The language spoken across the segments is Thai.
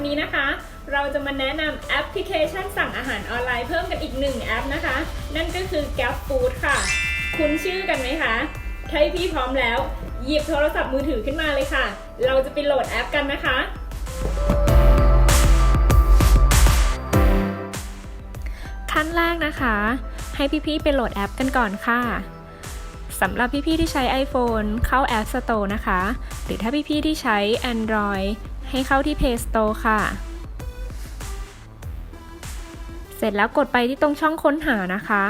วันนี้นะคะ เราจะมาแนะนำแอปพลิเคชันสั่งอาหารออนไลน์เพิ่มกันอีกหนึ่งแอปนะคะ นั่นก็คือ Gap Food ค่ะ คุณชื่อกันไหมคะถ้าพี่พร้อมแล้ว หยิบโทรศัพท์มือถือขึ้นมาเลยค่ะ เราจะไปโหลดแอปกันนะคะ ขั้นแรกนะคะ ให้พี่ๆไปโหลดแอปกันก่อนค่ะสำหรับพี่ๆที่ใช้ iPhone เข้า App Store นะคะ หรือถ้าพี่ๆที่ใช้ Android ให้เข้าที่ Play Store ค่ะ เสร็จแล้วกดไปที่ตรงช่องค้นหานะคะ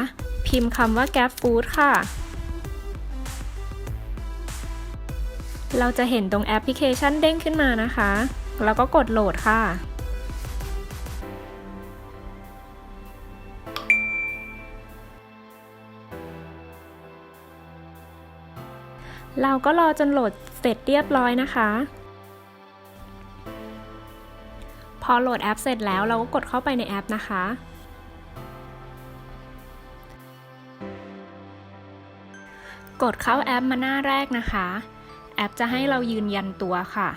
พิมพ์คำว่า Gap Food ค่ะ เราจะเห็นตรงแอปพลิเคชันเด้งขึ้นมานะคะ แล้วก็กดโหลดค่ะเราก็รอจนโหลดเสร็จเรียบร้อยนะคะ อโหลดแอปเสร็จแล้วเราก็กดเข้าไปในแอปนะคะ กดเข้าแอปมาหน้าแรกนะคะ แอปจะให้เรายืนยันตัวค่ะ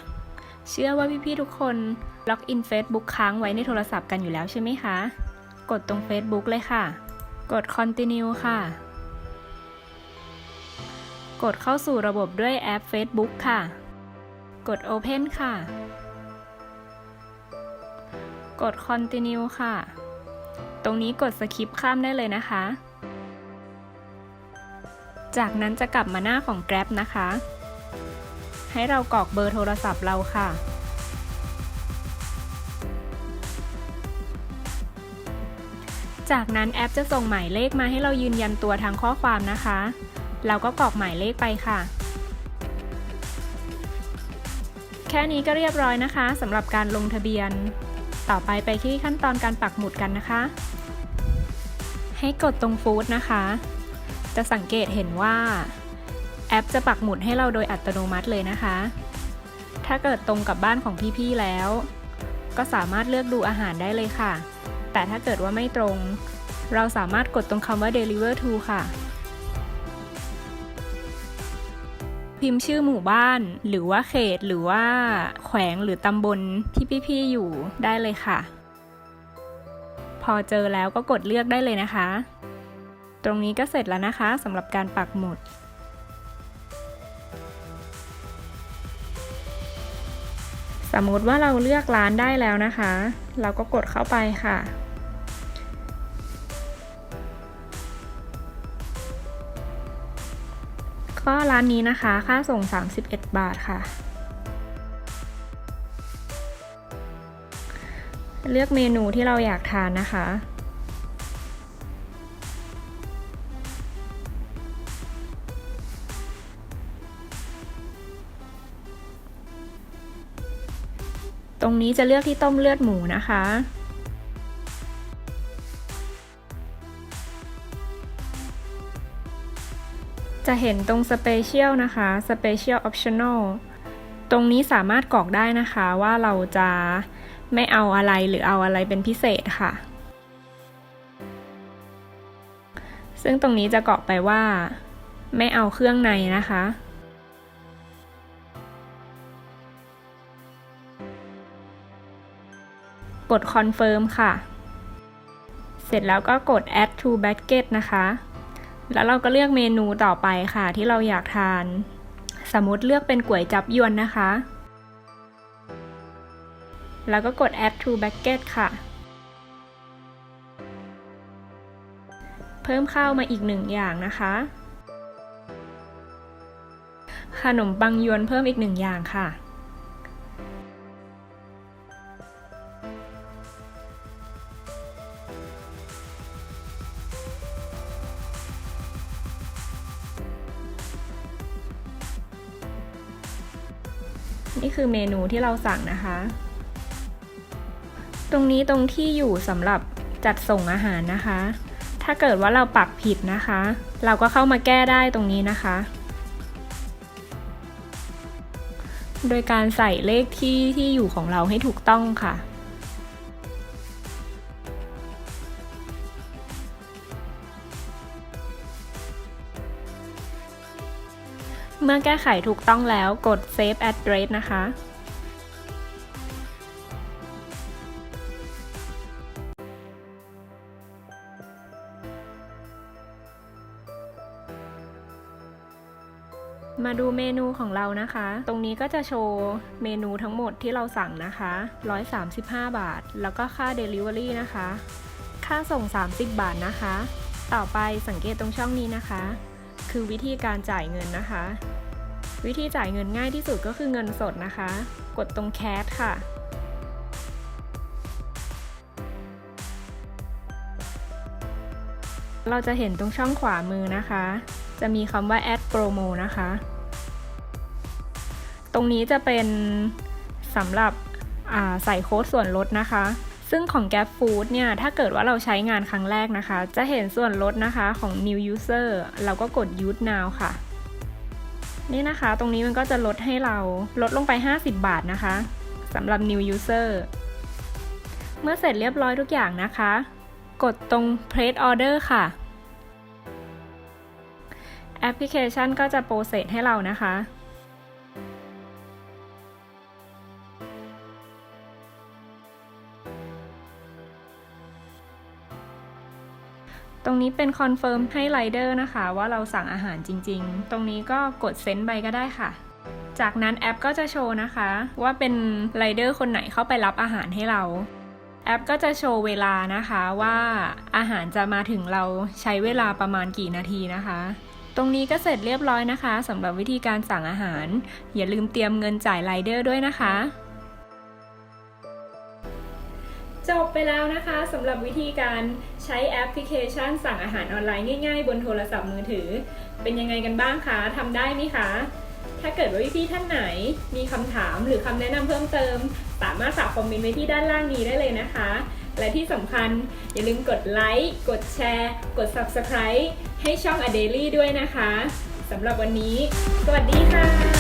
เชื่อว่าพี่ๆทุกคนล็อกอิน Facebook ค้างไว้ในโทรศัพท์กันอยู่แล้วใช่ไหมคะ กดตรง Facebook เลยค่ะ กด Continue ค่ะ กดเข้าสู่ระบบด้วยแอป Facebook ค่ะ กด Open ค่ะ กด Continue ค่ะ ตรงนี้กด Skip ข้ามได้เลยนะคะ จากนั้นจะกลับมาหน้าของ Grab นะคะ ให้เรากรอกเบอร์โทรศัพท์เราค่ะจากนั้นแอปจะส่งหมายเลขมาให้เรายืนยันตัวทางข้อความนะคะ เราก็กรอกหมายเลขไปค่ะ แค่นี้ก็เรียบร้อยนะคะสำหรับการลงทะเบียน ต่อไปไปที่ขั้นตอนการปักหมุดกันนะคะ ให้กดตรงฟู้ดนะคะ จะสังเกตเห็นว่า แอปจะปักหมุดให้เราโดยอัตโนมัติเลยนะคะ ถ้าเกิดตรงกับบ้านของพี่ๆแล้ว ก็สามารถเลือกดูอาหารได้เลยค่ะ แต่ถ้าเกิดว่าไม่ตรง เราสามารถกดตรงคำว่า deliver to ค่ะ พิมพ์ชื่อหมู่บ้าน หรือว่าเขตหรือว่าแขวงหรือตำบลที่พี่ๆอยู่ได้เลยค่ะ พอเจอแล้วก็กดเลือกได้เลยนะคะ ตรงนี้ก็เสร็จแล้วนะคะสำหรับการปักหมุดสมมติว่าเราเลือกร้านได้แล้วนะคะ เราก็กดเข้าไปค่ะ ก็ร้านนี้นะคะ ค่าส่ง 31 บาทค่ะ เลือกเมนูที่เราอยากทานนะคะตรงนี้จะเลือกที่ต้มเลือดหมูนะคะ จะเห็นตรง Special นะคะ Special Optional ตรงนี้สามารถกรอกได้นะคะว่าเราจะไม่เอาอะไรหรือเอาอะไรเป็นพิเศษค่ะ ซึ่งตรงนี้จะกรอกไปว่า ไม่เอาเครื่องในนะคะ กด confirm ค่ะ เสร็จแล้วก็กด add to basket นะคะ แล้วเราก็เลือกเมนูต่อไปค่ะ ที่เราอยากทาน สมมติเลือกเป็นก๋วยจับยวนนะคะ แล้วก็กด add to basket ค่ะ เพิ่มข้าวมาอีกหนึ่งอย่างนะคะ ขนมปังยวนเพิ่มอีกหนึ่งอย่างค่ะ นี่คือเมนูที่เราสั่งนะคะ ตรงนี้ตรงที่อยู่สำหรับจัดส่งอาหารนะคะ ถ้าเกิดว่าเราปักผิดนะคะ เราก็เข้ามาแก้ได้ตรงนี้นะคะ โดยการใส่เลขที่ที่อยู่ของเราให้ถูกต้องค่ะ เมื่อแก้ไขถูกต้องแล้วกด Save Address นะคะ มาดูเมนูของเรานะคะ ตรงนี้ก็จะโชว์เมนูทั้งหมดที่เราสั่งนะคะ 135 บาท แล้วก็ค่า Delivery นะคะ ค่าส่ง 30 บาทนะคะ ต่อไปสังเกตตรงช่องนี้นะคะ คือวิธีการจ่ายเงินนะคะ วิธีจ่ายเงินง่ายที่สุดก็คือเงินสดนะคะ กดตรงแคสค่ะ เราจะเห็นตรงช่องขวามือนะคะ จะมีคำว่า add promo นะคะ ตรงนี้จะเป็นสำหรับใส่โค้ดส่วนลดนะคะ ซึ่งของ Gap Food เนี่ย ถ้าเกิดว่าเราใช้งานครั้งแรกนะคะ จะเห็นส่วนลดนะคะของ New User เราก็กด Use Now ค่ะ นี่นะคะ ตรงนี้มันก็จะลดให้เราลดลงไป 50 บาทนะคะสำหรับ New User เมื่อเสร็จเรียบร้อยทุกอย่างนะคะ กดตรง Place Order ค่ะแอปพลิเคชันก็จะโปรเซสให้เรานะคะ ตรงนี้เป็นคอนเฟิร์มให้ไรเดอร์นะคะ ว่าเราสั่งอาหารจริงๆ ตรงนี้ก็กดเซ็นไปก็ได้ค่ะ จากนั้นแอปก็จะโชว์นะคะ ว่าเป็นไรเดอร์คนไหนเข้าไปรับอาหารให้เรา แอปก็จะโชว์เวลานะคะว่าอาหารจะมาถึงเราใช้เวลาประมาณกี่นาทีนะคะ ตรงนี้ก็เสร็จเรียบร้อยนะคะสำหรับวิธีการสั่งอาหาร อย่าลืมเตรียมเงินจ่ายไรเดอร์ด้วยนะคะ จบไปแล้วนะคะสำหรับวิธีการใช้แอปพลิเคชันสั่งอาหารออนไลน์ง่ายๆ บนโทรศัพท์มือถือ เป็นยังไงกันบ้างคะทำได้ไหมคะ ถ้าเกิดว่าพี่ท่านไหนมีคำถามหรือคำแนะนำเพิ่มเติม สามารถฝากคอมเมนต์ไว้ที่ด้านล่างนี้ได้เลยนะคะ และที่สำคัญอย่าลืมกดไลค์กดแชร์ กด Subscribe ให้ช่อง a d a i l y ด้วยนะคะสำหรับวันนี้ สวัสดีค่ะ